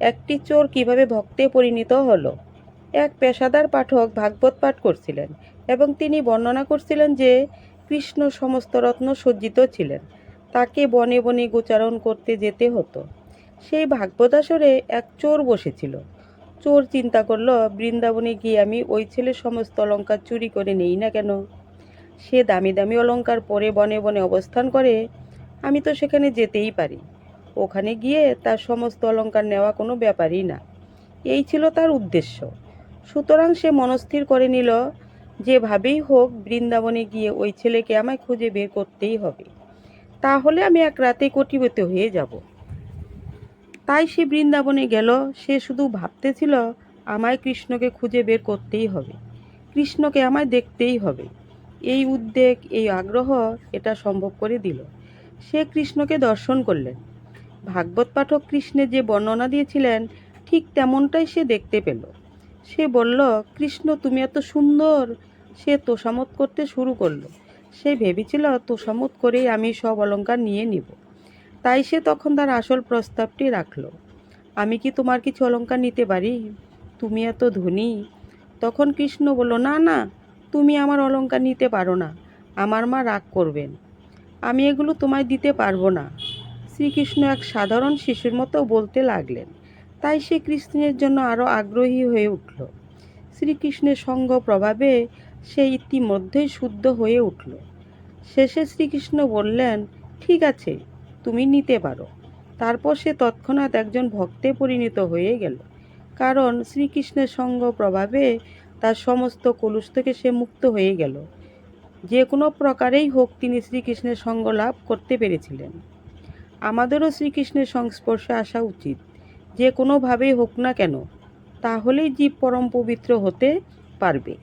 একটি চোর কীভাবে ভক্তে পরিণত হলো? এক পেশাদার পাঠক ভাগবত পাঠ করছিলেন এবং তিনি বর্ণনা করছিলেন যে, কৃষ্ণ সমস্ত রত্ন সজ্জিত ছিলেন। তাকে বনে বনে গোচারণ করতে যেতে হতো। সেই ভাগবতাসরে এক চোর বসেছিল। চোর চিন্তা করল, বৃন্দাবনে গিয়ে আমি ওই ছেলের সমস্ত অলঙ্কার চুরি করে নেই না কেন? সে দামি দামি অলংকার পরে বনে বনে অবস্থান করে, আমি তো সেখানে যেতেই পারি। ওখানে গিয়ে তার সমস্ত অলংকার নেওয়া কোনো ব্যাপারই না। এই ছিল তার উদ্দেশ্য। সুতরাং সে মনস্থির করে নিল, যেভাবেই হোক বৃন্দাবনে গিয়ে ওই ছেলেকে আমায় খুঁজে বের করতেই হবে। তাহলে আমি এক রাতে কোটিপতি হয়ে যাব। তাই সে বৃন্দাবনে গেল। সে শুধু ভাবতেছিল, আমায় কৃষ্ণকে খুঁজে বের করতেই হবে। কৃষ্ণকে আমায় দেখতেই হবে। এই উদ্বেগ, এই আগ্রহ এটা সম্ভব করে দিল। সে কৃষ্ণকে দর্শন করলেন। ভাগবত পাঠক কৃষ্ণের যে বর্ণনা দিয়েছিলেন, ঠিক তেমনটাই সে দেখতে পেল। সে বলল, কৃষ্ণ, তুমি এত সুন্দর, সে তোষামত করতে শুরু করল। সে ভেবেছিল তোষামত করেই আমি সব অলংকার নিয়ে নিব। তাই সে তখন তার আসল প্রস্তাবটি রাখল। আমি কি তোমার কিছু অলংকার নিতে পারি? তুমি এত ধনী। তখন কৃষ্ণ বলল, না না, তুমি আমার অলংকার নিতে পারো না। আমার মা রাগ করবেন। আমি এগুলো তোমায় দিতে পারব না। শ্রীকৃষ্ণ এক সাধারণ শিশুর মতো বলতে লাগলেন। তাই সে কৃষ্ণের জন্য আরও আগ্রহী হয়ে উঠল। শ্রীকৃষ্ণের সঙ্গ প্রভাবে সে ইতিমধ্যেই শুদ্ধ হয়ে উঠল। শেষে শ্রীকৃষ্ণ বললেন, ঠিক আছে, তুমি নিতে পারো। তারপর সে তৎক্ষণাৎ একজন ভক্তে পরিণত হয়ে গেল। কারণ শ্রীকৃষ্ণের সঙ্গ প্রভাবে তার সমস্ত কলুষ থেকে সে মুক্ত হয়ে গেল। যে কোনো প্রকারেই হোক, তিনি শ্রীকৃষ্ণের সঙ্গ লাভ করতে পেরেছিলেন। আমাদেরও শ্রীকৃষ্ণের সংস্পর্শে আসা উচিত। যে কোনোভাবেই হোক না কেন, তাহলেই জীব পরম পবিত্র হতে পারবে।